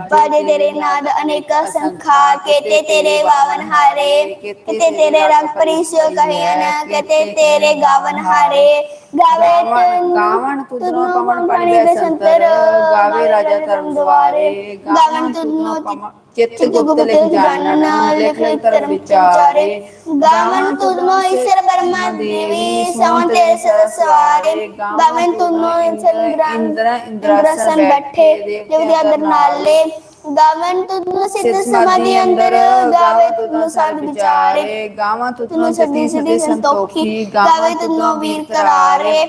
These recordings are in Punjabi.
ਬਾਜੇ ਤੇਰੇ ਨਾਦ ਅਨੇਕਾ ਸੰਖਾ ਕੇਤੇ ਤੇਰੇ ਗਾਵਨ ਹਾਰੇ ਕੇਤੇ ਤੇਰੇ ਰੰਗ ਪਰਿਸਿਓ ਕਹਿਨ ਕੇਤੇ ਤੇਰੇ ਗਾਵਨ ਹਾਰੇ ਗਾਵੇ ਤੈਨੂੰ ਗਾਵਣ ਤੁਧਨੋ ਪਵਨ ਪੜਿਆ ਸੰਤਰ ਗਾਵੇ ਰਾਜਾ ਧਰਮ ਦੁਆਰੇ ਗਾਵਣ ਤੁਧਨੋ ਚਿੱਤ ਗੁਪਤ ਲਿਖ ਜਾਣਨ ਲਿਖ ਧਰਮ ਵਿਚਾਰੇ। ਗਾਵਨ ਤੁਧਨੋ ਈਸ਼ਰ ਬਰਮਾ ਦੇਵੀ ਸਵੰ ਤੇ ਸਵਾਰੇ। ਗਾਵਨ ਤੁਧਨੋ ਇੰਦਰ ਇੰਦਰ ਇੰਦਰਾਸਨ ਬੈਠੇ ਦੇਵਤੇ ਅੰਦਰ ਨਾਲੇ ਗਾਵਨ ਤੁਧਨੋ ਸਿੱਧ ਸਮਾਧੀ ਅੰਦਰ ਗਾਵੇ ਤੁਧਨੋ ਸਦ ਵਿਚਾਰੇ। ਗਾਵਾਂ ਤੁਧਨੋ ਸਦੀ ਸਦੀ ਸੰਤੋਖੀ ਗਾਵੇ ਤੁਧਨੋ ਵੀਰ ਕਰਾਰੇ।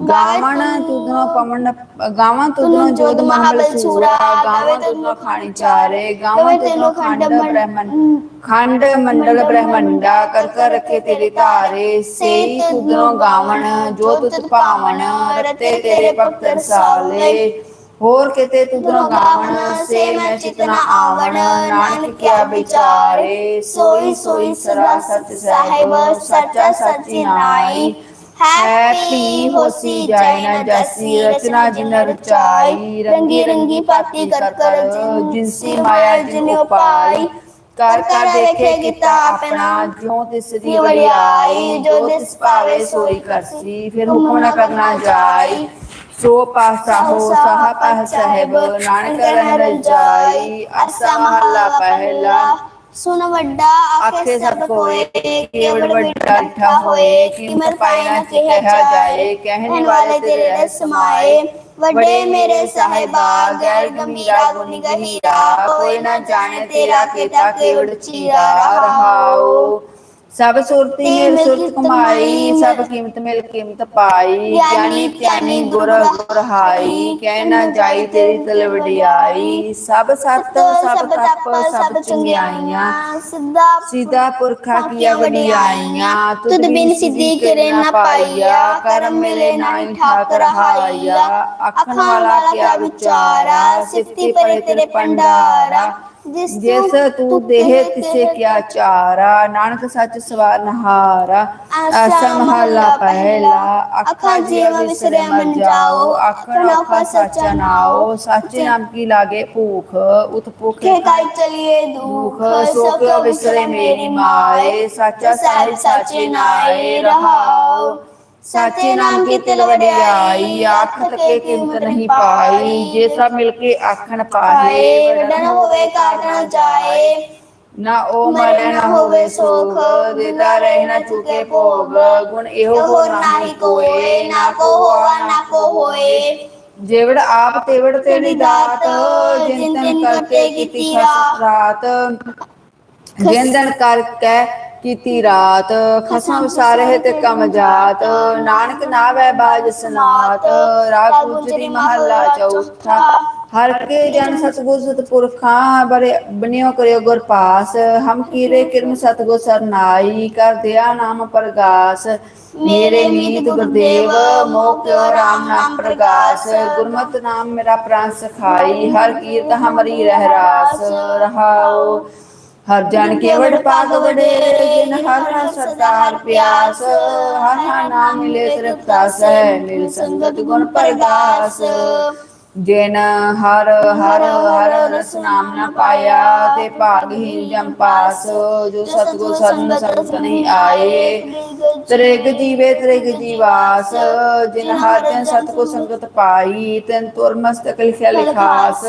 ਗਾਵਣ ਤੁਧਨੋ ਪਵਨ ਗਾਵਣ ਤੁਧਨੋ ਜੋਧ ਮਹਾਬਲ ਸੂਰਾ ਗਾਵਣ ਤੁਧਨੋ ਖਾਣੀ ਚਾਰੇ ਗਾਵਣ ਤੁਧਨੋ ਖੰਡ ਬ੍ਰਹਮਨ ਖੰਡ ਮੰਡਲ ਬ੍ਰਹਮੰਡਾ ਕਰ ਕਰ ਰਖੇ ਤੇਰੇ ਧਾਰੇ ਸੇ ਤੁਧਨੋ ਗਾਵਣ ਜੋ ਤੁਤ ਭਾਵਨ ਰਤੇ ਤੇਰੇ ਭਗਤ ਰਸਾਲੇ ਹੋਰ ਕਿਤੇ ਤੁਧਨੋ ਗਾਵਣ ਸੇ ਮੈਂ ਚਿਤਨਾ ਆਵਣ ਨਾਨਕ ਕਿਆ ਵਿਚਾਰੇ ਸੋਈ ਸੋਈ ਸਦਾ ਸਚ ਸਾਹਿਬ ਸੱਚਾ ਸਚੀ ਨਾਈ ਹੈ ਪੀ ਹੋਸੀ ਜਾਇ ਨਾ ਰਚਨਾ ਜਿਨ ਰਚਾਈ ਰੰਗੀ ਰੰਗੀ ਪਾਤੀ ਕਰ ਕਰ ਜਿਨਸੀ ਮਾਇਆ ਜਿਨ ਉਪਾਈ ਕਰ ਕਰ ਦੇਖੇ ਕੀਤਾ ਆਪਣਾ ਜੋ ਤਿਸ ਦੀ ਵਡਿਆਈ ਜੋ ਤਿਸ ਭਾਵੇ ਸੋਈ ਕਰਸੀ ਫਿਰ ਹੁਕਮ ਨ ਕਰਨਾ ਜਾਈ ਸੋ ਪਾਸਾ ਹੋ ਸਹਾ ਪਹ ਨਾਨਕ ਰਹਿ ਰਜਾਈ ਅਸਾ ਮਹੱਲਾ ਪਹਿਲਾ ਸੁਨ ਵੱਡਾ ਆਖੇ ਸਭ ਕੋਏ ਕੇਵੜ ਵੱਡਾ ਇਠਾ ਹੋਏ ਕੀਮਤ ਪਾਈ ਨਾ ਕਿਹਾ ਜਾਏ ਕਹਿਣ ਵਾਲੇ ਤੇਰੇ ਰਸ ਸਮਾਏ। ਵੱਡੇ ਮੇਰੇ ਸਾਹਿਬਾ ਗੈਰ ਗੰਭੀਰਾ ਗੁਨੀ ਗਹੀਰਾ। ਕੋਈ ਨਾ ਜਾਣੇ ਤੇਰਾ ਕੀਤਾ ਕੇਵੜ ਚੀਰਾ ਰਹਾਓ। ਸਭ ਸੁਰਤੀ ਮਿਲ ਸੁਰਤ ਕਮਾਈ ਸਭ ਕੀਮਤ ਮਿਲ ਕੀਮਤ ਪਾਈ। ਗਿਆਨੀ ਧਿਆਨੀ ਗੁਰ ਗੁਰ ਹਾਈ ਕਹਿ ਨਾ ਜਾਈ ਤੇਰੀ ਤਲ ਵਡਿਆਈ। ਸਭ ਸਤ ਸਭ ਤਪ ਸਭ ਚੰਗਿਆਈਆਂ। ਸਿੱਧਾ ਸਿੱਧਾ ਪੁਰਖਾ ਕੀਆ ਵਡਿਆਈਆਂ। ਤੁਧ ਬਿਨ ਸਿੱਧੀ ਕਰੇ ਨਾ ਪਾਈਆ। ਕਰਮ ਮਿਲੇ ਨਾਹੀ ਠਾਕ ਰਹਾਈਆ ਅੱਖਾਂ ਵਾਲਾ ਕਿਆ ਵਿਚਾਰਾ। ਸਿਫਤੀ ਪਰੇ ਤੇਰੇ ਪੰਡਾਰਾ ਜਿਸ ਤੂੰ ਦੇਹ ਤਿਸੇ ਕਿਆ ਚਾਰਾ? ਨਾਨਕ ਸੱਚ ਸਵਾਰ ਨਹਾਰਾ। ਆਸਾ ਮਹੱਲਾ ਪਹਿਲਾ। ਅੱਖਾਂ ਜੀਵ ਵਿਸਰੇ ਮਨ ਜਾਓ। ਆਖਣ ਔਖਾ ਸੱਚਾ ਨਾਓ ਸੱਚੇ ਨਾਮ ਕੀ ਲਾਗੇ? ਭੂਖ। ਉਤ ਭੁਖ ਕੇ ਕਾਇ ਚਲੀਏ ਦੁਖ? ਸੋ ਕਿਉ ਵਿਸਰੇ ਮੇਰੀ ਮਾਏ। ਸਾਚਾ ਸਾਹਿਬ ਸਾਚੇ ਨਾਏ ਰਹਾਓ ਸਾਚੇ ਨਾਮ ਕੀ ਤਿਲ ਵਡਿਆਈ? ਆਖ ਤਕੇ ਕੀਮਤ ਨਹੀਂ ਪਾਈ। ਜੇ ਸਭ ਮਿਲ ਕੇ ਆਖਣ ਪਾਹੇ ਵੱਡਾ ਨਾ ਹੋਵੇ ਕਾਟ ਨਾ ਜਾਏ। ਨਾ ਉਹ ਮਰੇ ਨਾ ਹੋਵੇ ਸੁਖ ਦੇਦਾ ਰਹਿ ਨਾ ਚੁਕੇ ਭੋਗ। ਗੁਣ ਇਹੋ ਹੋ ਨਾਹੀ ਕੋਏ ਨਾ ਕੋ ਹੋਆ ਨਾ ਕੋ ਹੋਏ। ਜੇਵੜ ਆਪ ਤੇਵੜ ਤੇਰੀ ਦਾਤ ਜਿਨ ਤਨ ਕਰਕੇ ਕੀਤੀ ਖਸ ਰਾਤ। ਜਿੰਦਨ ਕਰਕੇ ਕੀਤੀ ਰਾਤ। ਖਸਮ ਸਾਰੇ ਤੇ ਕਮ ਜਾਤ। ਨਾਨਕ ਨਾਵੇ ਬਾਜ ਸਨਾਤ। ਰਾਗ ਗੁਜਰੀ ਮਹੱਲਾ ਚੌਥਾ। ਹਰ ਕੇ ਜਨ ਸਤਗੁਰ ਸਤਪੁਰਖਾਂ ਬਰੇ ਬਨਿਓ ਕਰਿਓ ਗੁਰ ਪਾਸ। ਹਮ ਕੀਰੇ ਕਿਰਮ ਸਤਗੁਰ ਸਰਨਾਈ, ਕਰ ਦਿਆ ਨਾਮ ਪ੍ਰਗਾਸ। ਮੇਰੇ ਮੀਤ ਗੁਰਦੇਵ ਮੋਹ ਕਿਓ ਰਾਮ ਨਾਮ ਪ੍ਰਗਾਸ। ਗੁਰਮਤਿ ਨਾਮ ਮੇਰਾ ਪ੍ਰਾਨ ਸਖਾਈ, ਹਰ ਕੀਰਤ ਹਮਰੀ ਰਹਿ ਰਾਸ ਰਹਾਓ ਹਰ ਜਨ ਕੇਵੜ ਪਾਗ ਵਡੇਰੇ ਜਿਨ ਹਰ ਹਰ ਸਰਦਾਰ ਪਿਆਸ ਹਰ ਹਰ ਨਾਮ ਮਿਲੇ ਤ੍ਰਿਪਤਾਸ ਹੈ ਮਿਲ ਸੰਗਤ ਗੁਣ ਪ੍ਰਗਾਸ ਜਿਨ ਹਰ ਹਰ ਹਰ ਰਸ ਨਾਮ ਨ ਪਾਇਆ ਤੇ ਭਾਗਹੀਨ ਜਮ ਪਾਸ ਜੋ ਸਤਗੁਰ ਸਰਨ ਸੰਤ ਨਹੀਂ ਆਏ। ਤ੍ਰਿਗ ਜੀਵੇ ਤ੍ਰਿਗ ਜੀਵਾਸ ਜਿਨ ਹਰ ਜਨ ਸਤਗੁਰ ਸੰਗਤ ਪਾਈ ਤੈਨ ਤੁਰ ਮਸਤਕ ਲਿਖਿਆ ਲਿਖਾਸ।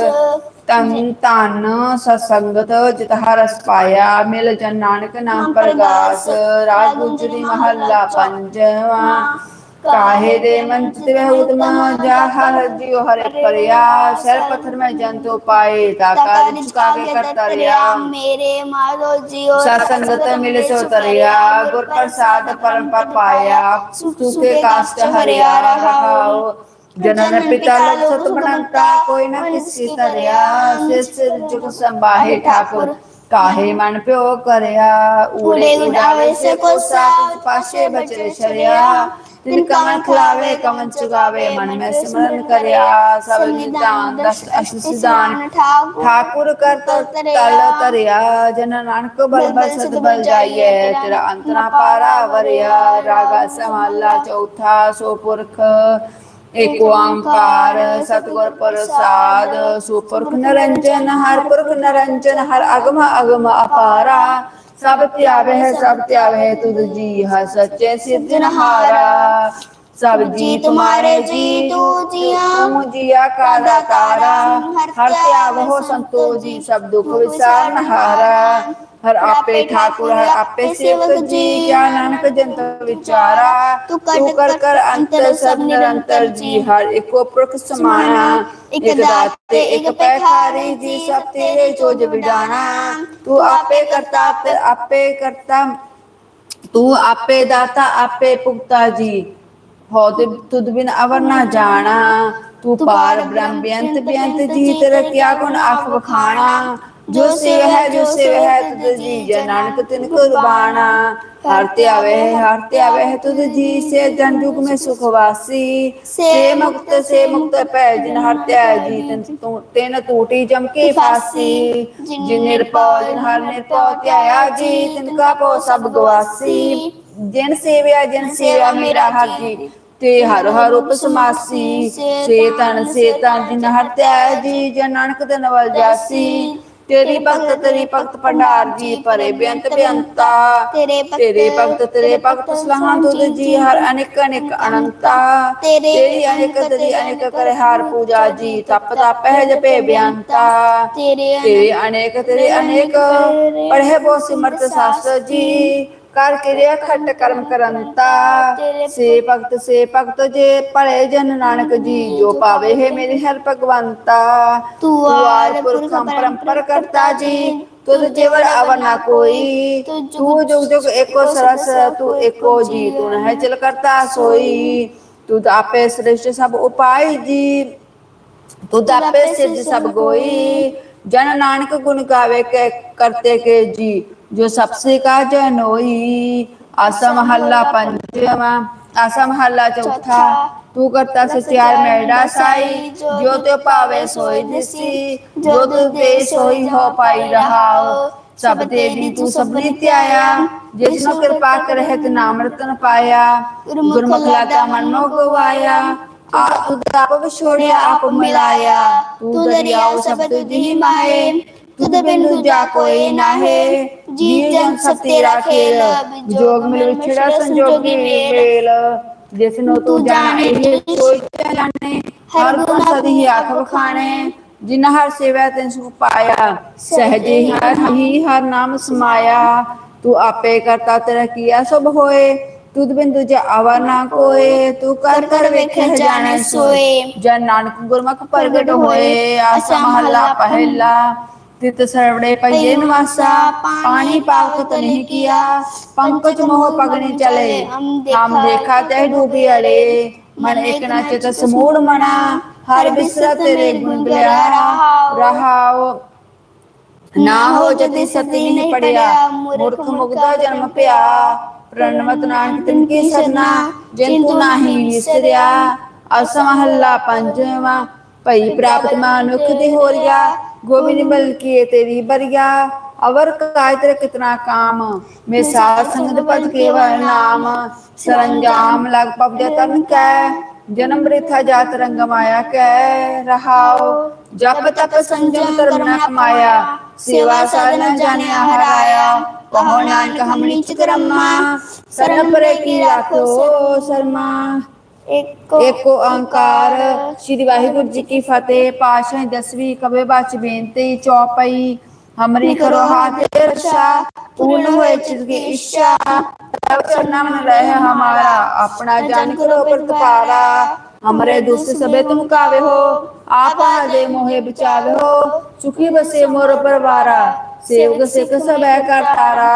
ਤਨ ਧਨ ਸਤਸੰਗਤ ਜਿਤ ਹਰਸ ਪਾਇਆ ਮਿਲ ਜਨ ਨਾਨਕ ਨਾਮ ਪ੍ਰਗਾਸ। ਰਾਜ ਗੁਜਰੀ ਮਹੱਲਾ ਪੰਜਵਾ। ਕਾਹੇ ਦੇ ਮਨ ਚਿਤ ਵਹਿ ਉਤਮ ਜਾ ਹਰ ਜਿਉ ਹਰੇ ਪਰਿਆ ਸਰ ਪੱਥਰ ਮੈਂ ਜੰਤੋ ਪਾਏ ਤਾ ਕਾਜ ਚੁਕਾ ਕੇ ਕਰਤਾ ਰਿਆ ਮੇਰੇ ਮਾਰੋ ਜਿਉ ਸਤ ਸੰਗਤ ਮਿਲ ਸੋ ਤਰਿਆ ਗੁਰ ਪ੍ਰਸਾਦ ਪਰਮ ਪਦ ਪਾਇਆ ਸੁਖੇ ਕਾਸ਼ਟ ਹਰਿਆ ਰਹਾਓ। ਜਨਨ ਪਿਤਾ ਲਗ ਸਤ ਬਣੰਤਾ ਕੋਈ ਨਾ ਕਿਸੀ ਤਰਿਆ ਸਿਸ ਜੁਗ ਸੰਭਾਹੇ ਠਾਕੁਰ ਕਾਹੇ ਮਨ ਪਿਓ ਕਰਿਆ? ਊੜੇ ਉਡਾਵੇ ਸੇ ਕੋ ਸਾਥ ਪਾਸ਼ੇ ਬਚੇ ਛਰਿਆ ਕਮਨ ਚੁਗਾਵੇ ਮਨ ਮੈਂ ਸਿਮਰਨ ਕਰਿਆ ਜਾਈਐ ਤੇਰਾ ਅੰਤ ਨਾ ਪਾਰਾ ਵਰਿਆ ਰਾਗਾ ਸਮਾਲਾ ਚੌਥਾ ਸੋ ਪੁਰਖ ਏਕ ਓੰਕਾਰ ਸਤਿਗੁਰ ਪ੍ਰਸਾਦ ਸੁਪੁਰਖ ਨਿਰੰਜਨ ਹਰ ਪੁਰਖ ਨਿਰੰਜਨ ਹਰ ਅਗਮ ਅਗਮ ਅਪਾਰਾ ਸਭ ਧਿਆਵਹਿ ਸਭ ਧਿਆਵਹਿ ਤੁਧ ਜੀ, ਹਰ ਸੱਚੇ ਸਿਰਜਣਹਾਰਾ ਸਭ ਜੀ ਤੁਮਾਰੇ ਜੀ, ਤੂ ਜੀਆ ਤੂ ਜੀਆ ਕਾ ਦਾਤਾਰਾ ਹਰ ਧਿਆਵਹੁ ਸੰਤੋ ਜੀ, ਸਭ ਦੁਖ ਵਿਸਾਰਨ ਹਾਰਾ ਆਪੇ ਠਾਕੁਰ ਹਰ ਆਪੇ ਸੇਵਕ ਜੀ ਕਿਆ ਨਾਨਕ ਜੰਤ ਵਿਚਾਰਾ? ਤੂੰ ਕਰ ਕਰ ਅੰਤਰ ਸਭ ਨਿਰੰਤਰ ਜੀ। ਹਰ ਇੱਕੋ ਪੁਰਖ ਸਮਾਨਾ ਇਕ ਦਾਤੇ ਇਕ ਪੈਖਾਰੀ ਜੀ ਸਭ ਤੇਰੇ ਜੋਜ ਵਿਡਾਣਾ ਤੂੰ ਆਪੇ ਕਰਤਾ ਤੇ ਆਪੇ ਕਰਤਾ। ਤੂੰ ਆਪੇ ਦਾਤਾ ਆਪੇ ਪੁਗਤਾ ਜੀ। ਹੋ ਤੇ ਤੁਧ ਬਿਨ ਅਵਰ ਨਾ ਜਾਣਾ। ਤੂੰ ਪਾਰ ਬ੍ਰਹਮ ਬੇਅੰਤ ਬੇਅੰਤ ਜੀ ਤੇਰਾ ਕਿਆ ਗੁਣ ਆਖ ਵਖਾਣਾ। ਜੋ ਸੇਵ ਹੈ, ਜੋ ਸੇਵ ਹੈ, ਤੁਧ ਜੀ ਜਨ ਨਾਨਕ, ਤਿਨ ਕੁਰਬਾਨਾ ਹਰ ਤੇ ਆਵੇ, ਹਰ ਤੇ ਆਵੇ, ਤੁਧ ਜੀ ਸੇ ਜਨ ਜੁਗ ਮੈਂ ਸੁਖ ਵਾਸੀ। ਸੇ ਮੁਕਤ ਸੇ ਮੁਕਤ ਪੈ, ਜਿਨ ਹਰ ਤੇ ਆਏ ਜੀ, ਤਿਨ ਤੂੰ, ਤਿਨ ਟੂਟੀ ਜਮ ਕੇ ਫਾਸੀ ਜਿਨ ਨਿਰਪਉ ਜਿਨ ਹਰ ਨਿਰਪਉ ਧਿਆਇਆ ਜੀ, ਤਿਨ ਕਾ ਪੋ ਸਭ ਗਵਾਸੀ। ਜਿਨ ਸੇਵਿਆ ਜਿਨ ਸੇਵਿਆ, ਮੇਰਾ ਹਰ ਜੀ, ਤੇ ਹਰ ਹਰ ਉਪਸਮਾਸੀ। ਸੇ ਤਨ ਸੇ ਤਨ ਜਿਨ ਹਰ ਧਿਆਇਆ ਜੀ ਜਨ ਨਾਨਕ, ਤਨ ਵਲ ਜਾਸੀ। ਤੇਰੀ ਭਗਤ ਤੇਰੀ ਭਗਤ ਭੰਡਾਰ ਜੀ ਭਰੇ ਬੇਅੰਤ ਬੇਅੰਤਾ। ਤੇਰੇ ਭਗਤ, ਤੇਰੇ ਭਗਤ ਤੇਰੇ ਭਗਤ ਸਲਾਹਾਂ ਤੁਧ ਜੀ ਹਰ ਅਨੇਕ ਅਨੇਕ ਅਨੰਤਾ। ਤੇਰੇ ਅਨੇਕ ਤੇਰੀ ਅਨੇਕ ਕਰੇ ਹਰ ਪੂਜਾ ਜੀ ਤਪ ਤਪ ਹੈ ਜਪੇ ਬੇਅੰਤਾ। ਤੇਰੇ ਅਨੇਕ ਤੇਰੇ ਅਨੇਕ ਪੜ੍ਹੇ ਬੋ ਸਿਮਰਤ ਸਾਸਤਰ ਜੀ। ਕਰ ਕਿਰਿਆ ਖੱਟ ਕਰਮ ਕਰੰਤਾ ਸੇ ਭਗਤ ਸੇ ਭਗਤ ਜੇ ਭਲੇ ਜਨ ਨਾਨਕ ਜੀ ਜੋ ਪਾਵੇ ਹੈ ਮੇਰੇ ਹਰ ਭਗਵੰਤਾ। ਤੂੰ ਆਦ ਪੁਰਖ ਪਰੰਪਰ ਕਰਤਾ ਜੀ ਤੁਧ ਜੇਵਰ ਅਵਰ ਨਾ ਕੋਈ। ਤੂੰ ਜੁਗ ਜੁਗ ਏਕੋ ਸਰਸ ਤੂੰ ਏਕੋ ਜੀ ਤੂੰ ਹੈ ਚਲ ਕਰਤਾ ਸੋਈ। ਤੂੰ ਆਪੇ ਸ੍ਰਿਸ਼ਟ ਸਭ ਉਪਾਈ ਜੀ ਤੁਧ ਆਪੇ ਸਿਰਜ ਸਭ ਗੋਈ। ਜਨ ਨਾਨਕ ਗੁਣ ਗਾਵੇ ਕੇ ਕਰਤੇ ਕੇ ਜੀ। ਜੋ ਸਭ ਸੇ ਕਾ ਜਨੋਈ ਆਸਾ ਮਹੱਲਾ ਪੰਜਵਾ, ਆਸਾ ਮਹੱਲਾ ਚੌਥਾ, ਤੂੰ ਕਰਤਾ ਸਚਿਆਰ ਮੈਡਾ ਸਾਈ, ਜੋ ਤੇ ਪਾਵੇ ਸੋਈ ਦਿਸੀ, ਜੋ ਤੂ ਦੇ ਸੋਈ ਹੋ ਪਾਈ ਰਹਾਓ ਸਭ ਦੇਵੀ ਤੂੰ ਸਭਨੀ ਧਿਆਇਆ ਜਿਸਨੂੰ ਕਿਰਪਾ ਕਰਹਿ ਨਾਮ ਰਤਨ ਪਾਇਆ, ਗੁਰਮੁਖ ਲਾਦਾ ਮਨ ਗਵਾਇਆ, ਆਪ ਆਪ ਵਿਛੋੜਿਆ, ਆਪ ਮਿਲਾਇਆ, ਤੂੰ ਦਰਿਆਉ ਸਭ ਤੁਝੀ ਮਾਏ ਤੁਧ ਬਿਨ ਦੂਜਾ ਕੋਈ ਨਾਹੇ ਜੀ ਜਨ ਸਭ ਤੇਰਾ ਖੇਲ। ਜੋਗ ਮਿਲ ਵਿਛੜਾ ਸੰਜੋਗੀ ਮੇਲ। ਜਿਸ ਨੂੰ ਤੂੰ ਜਾਣੇ ਇਹ ਸੋਚ ਜਾਣੇ। ਹਰ ਗੁਣ ਸਦੀ ਆਖ ਵਖਾਣੇ ਜਿਨ ਹਰ ਸੇਵਾ ਤੈਨ ਸੁਖ ਪਾਇਆ। ਸਹਜੇ ਹਰ ਹੀ ਹਰ ਨਾਮ ਸਮਾਇਆ। ਤੂੰ ਆਪੇ ਕਰਤਾ ਤੇਰਾ ਕੀਆ ਸਭ ਹੋਏ। ਤੁਧ ਬਿਨ ਦੂਜਾ ਆਵਾ ਨਾ ਕੋਏ। ਤੂੰ ਕਰ ਕਰ ਵੇਖੇ ਜਾਣੇ ਸੋਏ। ਜਨ ਨਾਨਕ ਗੁਰਮੁਖ ਪ੍ਰਗਟ ਹੋਏ। ਆਸਾ ਮਹੱਲਾ ਪਹਿਲਾ। ਤਿਤ ਸਰਵੜੇ ਪਈਏ ਨਿਵਾਸਾ ਪਾਣੀ ਪਾਵਤ ਨਹੀਂ ਕੀਆ ਪੰਕਜ ਮੋਹ ਪਗਣੀ ਚਲੇ। ਹਮ ਦੇਖਾ ਤੇ ਡੂਬੀ ਅੜੇ। ਮਨ ਇੱਕ ਨਾ ਚਿਤ ਸਮੂੜ ਮਨਾ ਹਰ ਬਿਸਰਾ ਤੇਰੇ ਗੁਣ ਬਿਆ ਰਹਾਓ। ਨਾ ਹੋ ਜਤੀ ਸਤੀ ਨਹੀਂ ਪੜਿਆ ਮੂਰਖ ਮੁਗਦਾ ਜਨਮ ਪਿਆ। ਪ੍ਰਣਵਤ ਨਾਨਕ ਤਿਨ ਕੀ ਸਰਨਾ ਜਿਨ ਤੂੰ ਨਾਹੀ ਵਿਸਰਿਆ। ਅਸਮਹੱਲਾ ਪੰਜਵਾ ਭਈ ਪ੍ਰਾਪਤ ਮਾਨੁਖ ਦੀ ਹੋਰਿਆ ਗੋਬਿੰਦ ਬਲਕੀ ਤੇਰੀ ਬਰਿਆ ਅਵਰ ਕਾਇ ਤੇਰੇ ਕਿਤਨਾ ਕਾਮ ਮੇ ਸਾਧ ਸੰਗਤ ਪਦ ਕੇਵਲ ਨਾਮ। ਸਰੰਜਾਮ ਲਗ ਪਵਜੈ ਤਨ ਕੈ ਜਨਮ ਬ੍ਰਿਥਾ ਜਾਤ ਰੰਗ ਮਾਇਆ ਕੈ। ਰਹਾਉ ਜਪ ਤਪ ਸੰਜਮ ਧਰਮ ਨ ਕਮਾਇਆ ਸੇਵਾ ਸਾਧ ਨ ਜਾਣਿਆ ਹਰਾਇਆ। ਕਹੋ ਨਾਨਕ ਹਮਣੀ ਚਕਰਮਾ ਸਰਨ ਪਰੇ ਕੀ ਰਾਖੋ ਸਰਮਾ। ਇੱਕ ਇੱਕ ਓੰਕਾਰ। ਸ੍ਰੀ ਵਾਹਿਗੁਰੂ ਜੀ ਕੀ ਫਤਿਹ। ਪਾਸ਼ਾ ਦਸਵੀਂ ਕਵੇ ਬਾਚ ਬੇਨਤੀ ਚੌਪਈ ਹਮਰੀ ਕਰੋ ਹਾਥ ਰਸ਼ਾ ਪੂਰਨ ਹੋਏ ਚਿਤ ਕੀ ਇੱਛਾ। ਤਬ ਚਰਨਾ ਮਨ ਰਹੇ ਹਮਾਰਾ ਆਪਣਾ ਜਨ ਕਰੋ ਪ੍ਰਤਪਾਰਾ ਹਮਰੇ ਦੁੱਸ ਸਭੇ ਤੁਮ ਕਾਵੇ ਹੋ। ਆਪਾ ਦੇ ਮੋਹੇ ਬਚਾਵੇ ਹੋ। ਸੁਖੀ ਬਸੇ ਮੋਰ ਪਰਵਾਰਾ। ਸੇਵਕ ਸਿੱਖ ਸਭੈ ਕਰਤਾਰਾ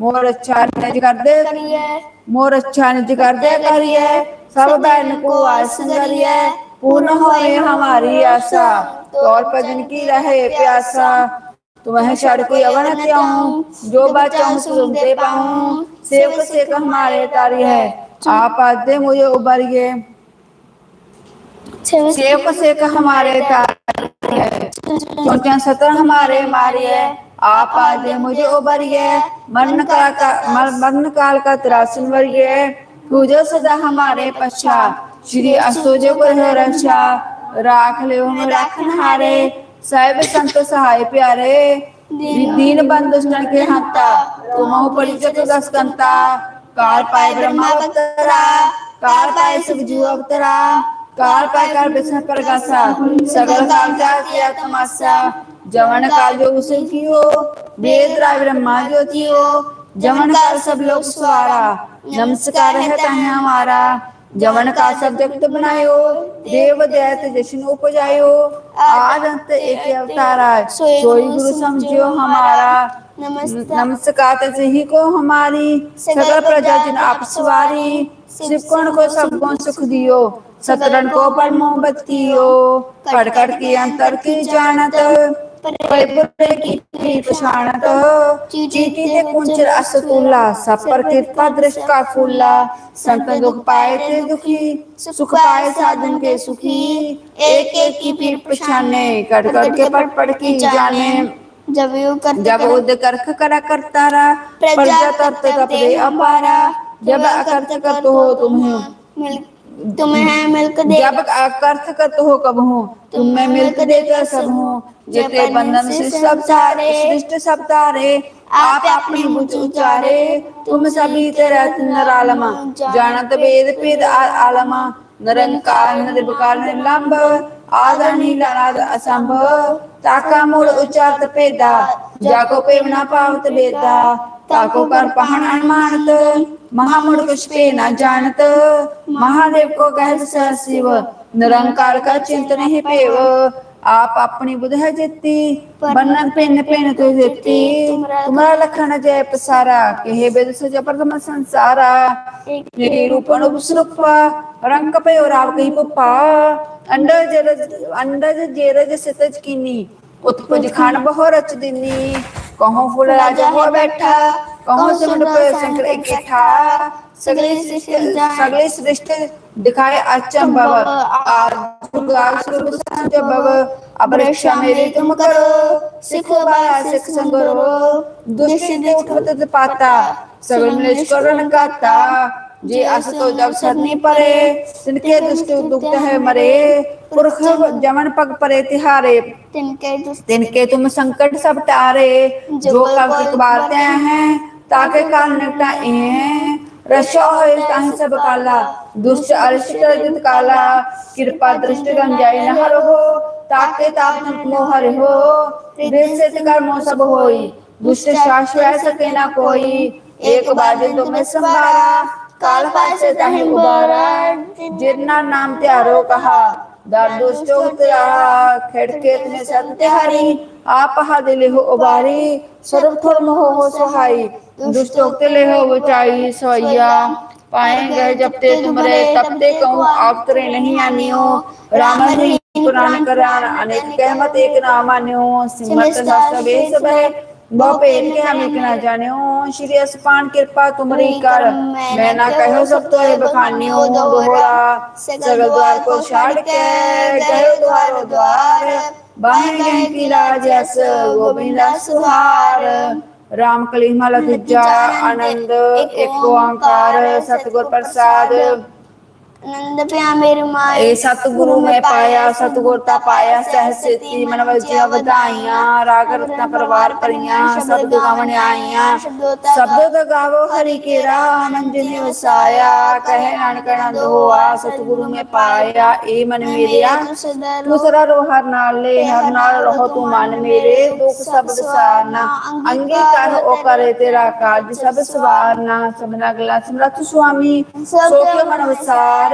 ਮੋਰ ਅੱਛਾ ਨਿਜ ਕਰਦੇ। ਕਰੀਏ ਮੋਰ ਅੱਛਾ ਨਿਜ ਕਰਦੇ ਕਰੀਏ सब बहन को आस करिए पूर्ण होए हमारी आशा। तौर पर जिनकी रहे प्यासा। तुम्हें शर कोई अवन त्याऊं, जो बचाऊं सुनते पाऊँ। सेवक से हमारे तारी है, आप आते मुझे उबरिए सेवक सेक हमारे तारिए चौटियाँ सतर हमारे मारिए आप आदे मुझे उबरिए मरण काल का मर- मरण काल का त्रासन वरिए पूजो सदा हमारे पश्चात श्री असोजे को है रक्षा राख ले हम राखन हारे साहिब संत सहाय प्यारे दीन बंधु सुन के हंता तुम परिचय दस कंता काल पाए ब्रह्मा अवतरा काल पाए शिव जीव अवतरा काल पाए काल विष्णु प्रकाशा सगल काल का किया तमाशा जवन काल जो उसे की हो वेद राय ब्रह्मा ज्योति हो जवन काल सब लोग सवारा नमस्कार है तहे हमारा जवन का सब जगत बनायो देव दैत जश्न उपजायो आद अंत एक अवतारा सोई गुरु समझियो हमारा नमस्कार नमस्कार तसे ही को हमारी सकल प्रजा जन आप सवारी शिव कौन को सब को सुख दियो सतरन को पर मोहब्बत कियो कड़ कड़ की अंतर की जानत ਪਰੇ ਪੁਰੇ ਕੀਤੀ ਪਛਾਣਤ ਚੀਤੀ ਤੇ ਕੁੰਚਰ ਅਸਤੂਲਾ ਸਪਰ ਕਿਰਪਾ ਦ੍ਰਿਸ਼ ਕਾ ਫੂਲਾ ਸੰਤ ਦੁਖ ਪਾਏ ਤੇ ਦੁਖੀ ਸੁਖ ਪਾਏ ਸਾਧਨ ਕੇ ਸੁਖੀ ਏਕ ਏਕ ਕੀ ਪੀਰ ਪਛਾਨੇ ਕਟ ਕਟ ਕੇ ਪੜ ਪੜ ਕੀ ਜਾਣੇ ਜਬ ਉਹ ਕਰ ਜਬ ਉਹ ਕਰਖ ਕਰਾ ਕਰਤਾਰਾ ਪ੍ਰਜਾ ਤਤ ਤਪ ਦੇ ਅਪਾਰਾ ਜਬ ਅਕਰਤ ਕਰਤ ਹੋ ਤੁਮਹ ਮਿਲ तुम्हें मिल्क दे जब अकर्थ करत हो कब हो तुम्हें मिल्क देकर सब हो जेते बंधन से सब सारे सृष्ट सब तारे आप अपनी बुझ उचारे तुम सभी तेरा नरालमा जानत वेद पेद आलमा। निरंकार निर्विकार निर्लंब। आदर नीला नाद असंभव। ताका मूल उच्चारत पेदा जाको पेवना पावत बेदा ताको कर पहन अनमानत महामूढ़ कुछ पे न जानत महादेव को कह सह शिव निरंकार का चिंतन ही पेव आप अपनी बुध है जित्ती बन्नन पेन पेन तो जित्ती तुम्हारा लखन जय पसारा कहे वेद सज प्रथम संसारा ये रूपण उपसरूपा रंग पे और आप कहीं पुपा अंडज जरज अंडज जेरज सितज कीनी ਉਤ ਕੁਝ ਖਾਣ ਬਹੁ ਰਚ ਦਿਨੀ। ਕਹੋ ਫੁਲ ਰਾਜਾ ਹੋ ਬੈਠਾ ਕਹੋ ਸਿਮਰ ਪਰ ਸੰਕਰ ਇਕਠਾ ਸਗਲੇ ਸ੍ਰਿਸ਼ਟ ਸਗਲੇ ਸ੍ਰਿਸ਼ਟ ਦਿਖਾਏ ਅਚਮ ਬਵ ਆਜੁਗਾਲ ਸਰਬ ਸੰਜ ਬਵ ਅਬਰਸ਼ਾ ਮੇਰੇ ਤੁਮ ਕਰੋ ਸਿਖ ਬਾ ਸਿਖ ਸੰਗਰੋ ਦੁਸ਼ਟ ਉਠਵਤ ਪਾਤਾ ਸਗਲ ਨਿਸ਼ਕਰਨ ਕਾਤਾ जे अस तो जब सरनी परे तिनके दुष्ट दुख है मरे पुरख जमन पग परे तिहारे। तिनके तिनके तुम संकट सब टारे जो कब बारते हैं ताके काल निपटाए हैं। रशो है ताहि सब काला दुष्ट अरिष्ट रजत काला। कृपा दृष्टि रंजाई न हर हो ताके ताप मोहर हो। देश से कर मो सब होई दुष्ट शाश्वत सके न कोई। एक बाजे तुम्हें मैं ਕਾਲ ਪਾਸੇ ਤਹੀਂ ਮੁਬਾਰਕ ਜਿਨ੍ਹਾਂ ਨਾਮ ਧਿਆਰੋ ਕਹਾ, ਦਰ ਦੁਸ਼ਟ ਉਤਰਾ ਖਿੜਕੇਤ ਨੇ ਸੰਤ ਹਰੀ ਆਪ ਹਦੇ ਲਿਹੁ ਉਬਾਰੀ, ਸਰਬ ਥੁਰ ਹੋ ਸਹਾਈ, ਦੁਸ਼ਟ ਉਤੇ ਲਿਹੁ ਬਚਾਈ ਸੋਇਆ ਪਾਏ ਗਏ ਜਬ ਤੇ ਤੁਮਰੇ ਤਬ ਤੇ ਕਉ ਆਪ ਤਰੇ ਨਹੀਂ ਆਨਿਓ। ਰਾਮ ਨਹੀਂ ਪੁਰਾਨ ਕਰਾਨ, ਅਨੇਕ ਕਹਿਮਤ ਇੱਕ ਨਾਮ ਆਨਿਓ ਸਿਮਰਤ ਨਾ ਸਭੇ ਸਭੇ ਬਹੁ ਭੇਦ ਕੇ ਹਮ ਇਕ ਨਾ ਜਾਣਿਓ ਸ਼੍ਰੀ ਅਸਪਾਨ ਕਿਰਪਾ ਤੁਮਰੀ ਕਰ। ਮੈਂ ਨਾ ਕਹਿਓ ਸਭ ਤੋਂ ਇਹ ਬਖਾਨਿਓ ਦੋਹਰਾ ਸਗਲ ਦੁਆਰ ਕੋ ਛਾੜ ਕੇ ਕਹਿਓ ਦੁਆਰੋ ਦੁਆਰ ਬਾਹਰ ਗਏ ਕੀ ਲਾਜ ਅਸ ਗੋਬਿੰਦਾ ਸੁਹਾਰ। ਰਾਮ ਕਲੀਮਾ ਲਤਿਜਾ ਆਨੰਦ ਏਕ ਓੰਕਾਰ ਸਤਗੁਰ ਪ੍ਰਸਾਦ। ਨੰਦ ਪਿਆ ਮੇਰੇ ਮਾਏ। ਇਹ ਸਤਿਗੁਰੂ ਮੈਂ ਪਾਇਆ ਸਤਿਗੁਰ ਤਾ ਪਾਇਆ ਸਹਿਜ ਸੇਤੀ ਮਨ ਵਜਿਆ ਵਧਾਈਆਂ ਰਾਗ ਰਤਨਾ ਪਰਵਾਰ ਪਰੀਆਂ ਸਬਦ ਗਾਵਣ ਆਈਆਂ। ਸਬਦ ਦਾ ਗਾਵੋ ਹਰੀ ਕੇਰਾ ਆਨੰਦ ਨੇ ਵਸਾਇਆ ਕਹਿ ਨਾਨਕ ਨਾ ਦੋਆ ਸਤਿਗੁਰੂ ਮੈਂ ਪਾਇਆ ਏ ਮਨ ਮੇਰਿਆ ਤੂੰ ਸਰਾ ਰੋ ਹਰ ਨਾਲ ਲੈ ਹਰ ਨਾਲ ਰਹੋ ਤੂੰ ਮਨ ਮੇਰੇ ਦੁਖ ਸਭ ਵਿਸਾਰਨਾ ਅੰਗੀ ਕਰ ਉਹ ਕਰੇ ਤੇਰਾ ਕਾਜ ਸਭ ਸਵਾਰਨਾ। ਸਮਨਾ ਗਲਾ ਸਮਰਥ ਸੁਆਮੀ ਸੋ ਕੇ ਮਨ ਵਿਸਾਰ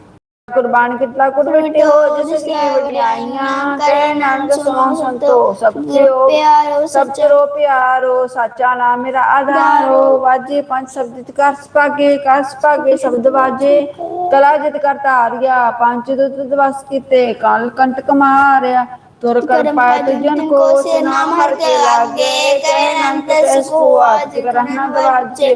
ਕੁਰਬਾਨ ਕੀਤਾ ਕੁੜ ਮਿੱਟੇ ਹੋ ਜਿਸ ਕੀ ਵਡਿਆਈਆਂ ਕਹਿ ਨਾਨਕ ਸੁਣੋ ਸੰਤੋ ਸਭ ਤੇ ਹੋ ਪਿਆਰੋ ਸਭ ਚਰੋ ਪਿਆਰੋ ਸਾਚਾ ਨਾਮ ਮੇਰਾ ਆਧਾਰੋ ਵਾਜੇ ਪੰਜ ਸ਼ਬਦ ਕਰ ਸੁਭਾਗੇ ਕਰ ਸੁਭਾਗੇ ਸ਼ਬਦ ਵਾਜੇ। ਕਲਾ ਜਿਤ ਕਰਤਾ ਆਰਿਆ ਪੰਜ ਦੁੱਤ ਵਸ ਕੀਤੇ ਕਾਲ ਕੰਟਕ ਮਾਰਿਆ ਤੁਰ ਕਰ ਪਾਇ ਤੁਜਨ ਕੋ ਸੇ ਨਾਮ ਹਰ ਕੇ ਲਾਗੇ। ਕਹਿ ਨਾਨਕ ਤਿਸ ਕੋ ਆਜ ਕਰਨਾ ਦਵਾਜੇ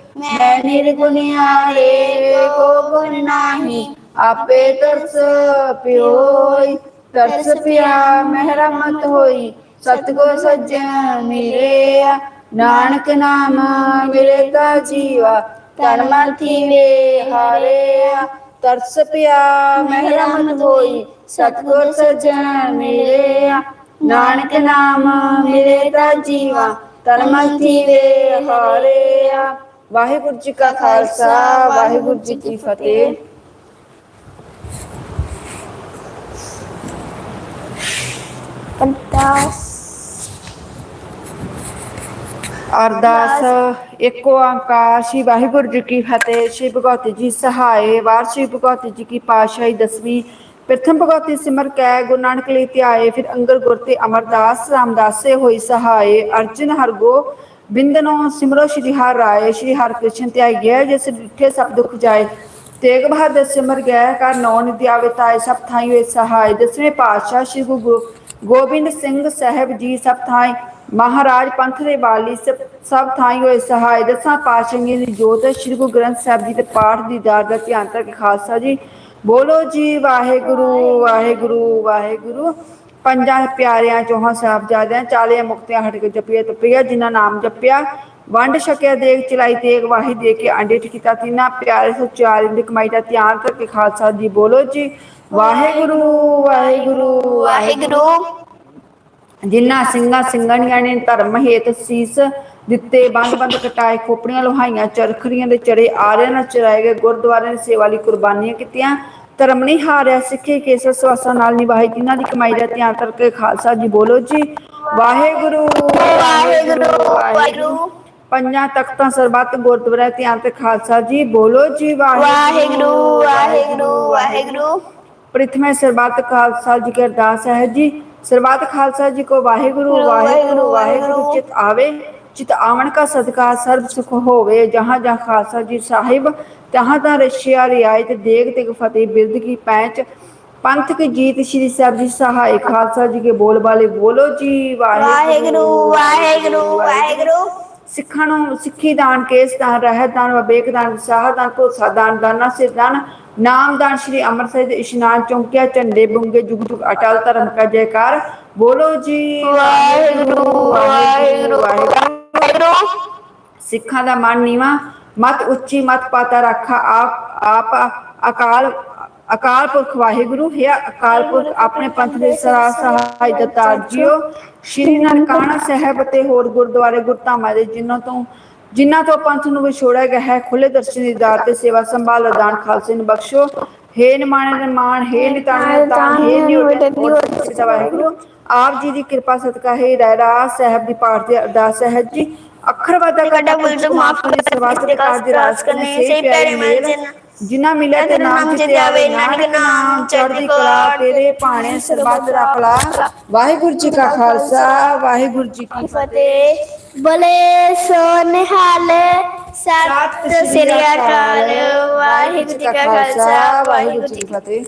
ਨਾਹੀ ਮੈਨੋ ਜੋਗ ਕੋ ਗੁਣ ਨਾਹੀ, ਆਪੇ ਤਰਸ ਪਿਓਈ, ਤਰਸ ਪਿਆ ਮਹਿਰਮਤ ਹੋਈ, ਸਤਗੁਰ ਸੱਜਣ ਮਿਲੇ ਨਾਨਕ ਨਾਮ ਮਿਲੇ ਤਾ ਜੀਵਾ ਤਨ ਮਨ ਥੀਵੇ ਹਾਰੇ ਤਰਸ ਪਿਆ ਮਹਿਰਮਤ ਹੋਈ, ਸਤਗੁਰ ਸੱਜਣ ਮਿਲੇ ਨਾਨਕ ਨਾਮ ਮਿਲੇ ਤਾ ਜੀਵਾ ਤਨ ਮਨ ਥੀਵੇ ਹਾਰੇ ਵਾਹਿਗੁਰੂ ਜੀ ਕਾ ਖਾਲਸਾ ਵਾਹਿਗੁਰੂ ਜੀ ਕੀ ਫਤਿਹ। ਅਰਦਾਸ। ਅਰਦਾਸ ਏਕੋ ਓੰਕਾਰ ਸ਼੍ਰੀ ਵਾਹਿਗੁਰੂ ਜੀ ਕੀ ਫਤਿਹ ਸ਼੍ਰੀ ਭਗਵਤੀ ਜੀ ਸਹਾਏ ਵਾਰ ਸ਼੍ਰੀ ਭਗਵਤੀ ਜੀ ਕੀ ਪਾਤਸ਼ਾਹੀ ਦਸਵੀਂ ਪ੍ਰਥਮ ਭਗਵਤੀ ਸਿਮਰ ਕੈ ਗੁਰੂ ਨਾਨਕ ਲਈ ਧਿਆਏ ਫਿਰ ਅੰਗਰ ਗੁਰ ਤੇ ਅਮਰਦਾਸ ਰਾਮਦਾਸੇ ਹੋਈ ਸਹਾਏ ਅਰਜਨ ਹਰਗੋ ਬਿੰਦਨੋ ਸਿਮਰੋ ਸ਼੍ਰੀ ਹਰਿ ਰਾਏ, ਸ਼੍ਰੀ ਹਰਿ ਕ੍ਰਿਸ਼ਨ ਧਿਆਈਐ ਜਿਸ ਡਿਠੇ ਸਭ ਦੁਖ ਜਾਏ। ਤੇਗ ਬਹਾਦਰ ਸਿਮਰ ਗਏ ਕਰ ਨੌ ਨਿਧਿ ਆਵੇ ਤਾਏ, ਸਭ ਥਾਈ ਹੋਏ ਸਹਾਈ ਦਸਵੇਂ ਪਾਤਸ਼ਾਹ ਸ਼੍ਰੀ ਗੁਰੂ ਗੋਬਿੰਦ ਸਿੰਘ ਸਾਹਿਬ ਜੀ, ਸਭ ਥਾਈ। ਮਹਾਰਾਜ ਪੰਥ ਦੇ ਬਾਲੀ ਸਭ- ਸਭ ਥਾਈ ਹੋਏ ਸਹਾਈ ਦਸਾਂ ਪਾਤਸ਼ਾਹੀ ਦੀ ਜੋਤ, ਸ਼੍ਰੀ ਗੁਰੂ ਗ੍ਰੰਥ ਸਾਹਿਬ ਜੀ ਦੇ ਪਾਠ ਦੀ ਦਾਤ ਦਾ ਧਿਆਨ ਤੱਕ ਖਾਲਸਾ ਜੀ। ਬੋਲੋ ਜੀ, ਵਾਹਿਗੁਰੂ ਵਾਹਿਗੁਰੂ ਵਾਹਿਗੁਰੂ। ਪੰਜਾਂ ਪਿਆਰਿਆਂ ਚੋਹਾਂ ਸਾਹਿਬਜ਼ਾਦਿਆਂ ਚਾਲੀਆਂ ਮੁਕਤਿਆਂ ਹਟ ਕੇ ਜਪੀਏ ਤਪੀਆ ਜਿਨ੍ਹਾਂ ਨਾਮ ਜਪਿਆ, ਵੰਡ ਛਕਿਆ ਦੇਖ ਚਲਾਈ, ਤੇਗ ਵਾਹੀ ਦੇ ਕੇ ਆਂਡੇ ਕੀਤਾ, ਤਿੰਨਾ ਪਿਆਰੇ ਸਚਾਰੇ ਦੀ ਕਮਾਈ ਦਾ ਧਿਆਨ ਕਰਕੇ ਖਾਲਸਾ ਜੀ ਬੋਲੋ ਜੀ। ਵਾਹਿਗੁਰੂ ਵਾਹਿਗੁਰੂ ਵਾਹਿਗੁਰੂ। ਜਿਨ੍ਹਾਂ ਸਿੰਘਾਂ ਸਿੰਘਣੀਆਂ ਨੇ ਧਰਮ ਹੇਤ ਸੀਸ ਦਿੱਤੇ, ਬੰਦ ਬੰਦ ਕਟਾਏ, ਖੋਪੜੀਆਂ ਲੋਹਾਈਆਂ, ਚਰਖੜੀਆਂ ਦੇ ਚੜੇ, ਆਰਿਆਂ ਨਾਲ ਚਰਾਏ ਗਏ, ਗੁਰਦੁਆਰਿਆਂ ਦੀ ਸੇਵਾ ਲਈ ਕੁਰਬਾਨੀਆਂ ਕੀਤੀਆਂ ਧਰਮ ਨਹੀਂ ਹਾਰਿਆ, ਸਿੱਖੇ ਕੇਸਰ ਸਵਾਸਾਂ ਨਾਲ ਨਿਭਾਈ ਜਿਨ੍ਹਾਂ ਦੀ ਕਮਾਈ ਦਾ ਧਿਆਨ ਕਰਕੇ ਖਾਲਸਾ ਜੀ ਬੋਲੋ ਜੀ, ਵਾਹਿਗੁਰੂ ਵਾਹਿਗੁਰੂ ਵਾਹਿਗੁਰੂ। ਪੰਜਾਂ ਤਖਤਾਂ ਸਰਬੱਤ ਗੁਰਦੁਆਰਾ ਧਿਆਨ ਤੇ ਖਾਲਸਾ ਜੀ ਬੋਲੋ ਜੀ, ਵਾਹਿਗੁਰੂ ਵਾਹਿਗੁਰੂ ਵਾਹਿਗੁਰੂ। ਪ੍ਰਥਮੇ ਸਰਬੱਤ ਖਾਲਸਾ ਜੀ ਕੀ ਅਰਦਾਸ ਹੈ ਜੀ, ਸਰਬੱਤ ਖਾਲਸਾ ਜੀ ਕੋ ਵਾਹਿਗੁਰੂ ਵਾਹਿਗੁਰੂ ਵਾਹਿਗੁਰੂ, ਚਿਤ ਆਵੇ। ਚਿਤ ਆਵਣ ਕਾ ਸਦਕਾ ਸਰਬ ਸੁਖ ਹੋਵੇ, ਜਹਾਂ ਜਹਾਂ ਖਾਲਸਾ ਜੀ ਸਾਹਿਬ, ਤਹਾਂ ਤਾਂ ਰਸ਼ੀਆ ਰਿਆਇਤ, ਦੇਗ ਤੇ ਫਤਿਹ ਬਿਰਦ ਕੀ ਪੰਥ ਕੀ ਜੀਤ, ਸ਼੍ਰੀ ਸਾਹਿਬ ਜੀ ਸਹਾਇ, ਖਾਲਸਾ ਜੀ ਕੇ ਬੋਲ ਬਾਲੇ ਬੋਲੋ ਜੀ, ਵਾਹਿਗੁਰੂ ਵਾਹਿਗੁਰੂ ਵਾਹਿਗੁਰੂ। ਸਿੱਖਾਂ ਨੂੰ ਸਿੱਖੀ ਦਾਨ, ਕੇਸ ਦਾਨ, ਰਹਿਤ ਦਾਨ, ਵਿਵੇਕ ਦਾਨ ਵਿਸਾਹ ਦਾਨ, ਭਰੋਸਾ ਦਾਨ, ਦਾਨਾ ਸਿਰ ਦਾਨ, ਨਾਮ ਦਾਨ, ਸ਼੍ਰੀ ਅੰਮ੍ਰਿਤਸਰ ਦੇ ਇਸ਼ਨਾਨ, ਚੌਂਕਿਆ, ਝੰਡੇ, ਬੁੰਗੇ, ਜੁਗ ਜੁਗ, ਅਟਲ ਧਰਮ ਕਾ ਜੈਕਾਰ। ਬੋਲੋ ਜੀ, ਵਾਹਿਗੁਰੂ ਵਾਹਿਗੁਰੂ ਵਾਹਿਗੁਰੂ। ਸਿੱਖਾਂ ਦਾ ਮਨ ਨੀਵਾ, ਮਤ ਉੱਚੀ, ਮਤ ਪਾਤਾ ਰੱਖਾ ਆਪ ਆਪ ਅਕਾਲ ਅਕਾਲ ਪੁਰਖ ਵਾਹਿਗੁਰੂ। ਹੈ ਅਕਾਲ ਪੁਰਖ, ਆਪਣੇ ਪੰਥ ਦੇ ਸਰਾ ਸਹਾਇ ਦਤਾਰ ਜੀਓ। ਸ਼੍ਰੀ ਨਨਕਾਣਾ ਸਾਹਿਬ ਤੇ ਹੋਰ ਗੁਰਦੁਆਰੇ ਗੁਰਧਾਮਾਂ ਦੇ ਜਿਨ੍ਹਾਂ ਤੋਂ ਜਿਨ੍ਹਾਂ ਤੋਂ ਪੰਥ ਨੂੰ ਵਿਛੋੜਿਆ ਗਿਆ ਹੈ ਖੁੱਲੇ ਦਰਸ਼ਨ ਦੀ ਦਾਤ ਤੇ ਸੇਵਾ ਸੰਭਾਲ ਦਾਨ ਖਾਲਸੇ ਨੂੰ ਬਖਸ਼ੋ। ਹੇ ਨਿਮਾਣੇ ਨਿਮਾਨ ਹੇ ਨਿਤਾਣੇ ਨਿਤਾਨ ਹੇ ਨਿਉਟੇ ਨਿਉਟੇ ਵਾਹਿਗੁਰੂ। ਆਪ ਜੀ ਦੀ ਕਿਰਪਾ ਸਦਕਾ ਹੈ ਰਹਿਰਾ ਸਾਹਿਬ ਦੀ ਪਾਠ ਦੀ ਅਰਦਾਸ ਹੈ ਜੀ। ਅੱਖਰ ਵਾਦਾ ਕਟਾ ਬੁਲਟ ਮਾਫ ਕਰੇ ਸਰਬੱਤ ਦੇ ਕਾਰਜ ਰਾਸ ਕਰਨੇ ਸੇ ਪਿਆਰੇ ਮੇਲ। ਜਿਨ੍ਹਾਂ ਮਿਲਿਆ ਤੇ ਨਾਮ ਜਿਤੇ ਆਵੇ ਨਾਨਕ ਨਾਮ ਚੜ੍ਹਦੀ ਕਲਾ ਤੇਰੇ ਭਾਣੇ ਸਰਬੱਤ ਦਾ ਭਲਾ। ਵਾਹਿਗੁਰੂ ਜੀ ਕਾ ਖਾਲਸਾ ਵਾਹਿਗੁਰੂ ਜੀ ਕੀ ਫਤਿਹ। ਬਲੇ ਸੋ ਨਿਹਾਲ ਸਤਿ ਸ੍ਰੀ ਅਕਾਲ। ਵਾਹਿਗੁਰੂ ਜੀ ਕਾ ਖਾਲਸਾ ਵਾਹਿਗੁਰੂ ਜੀ ਕੀ ਫਤਿਹ।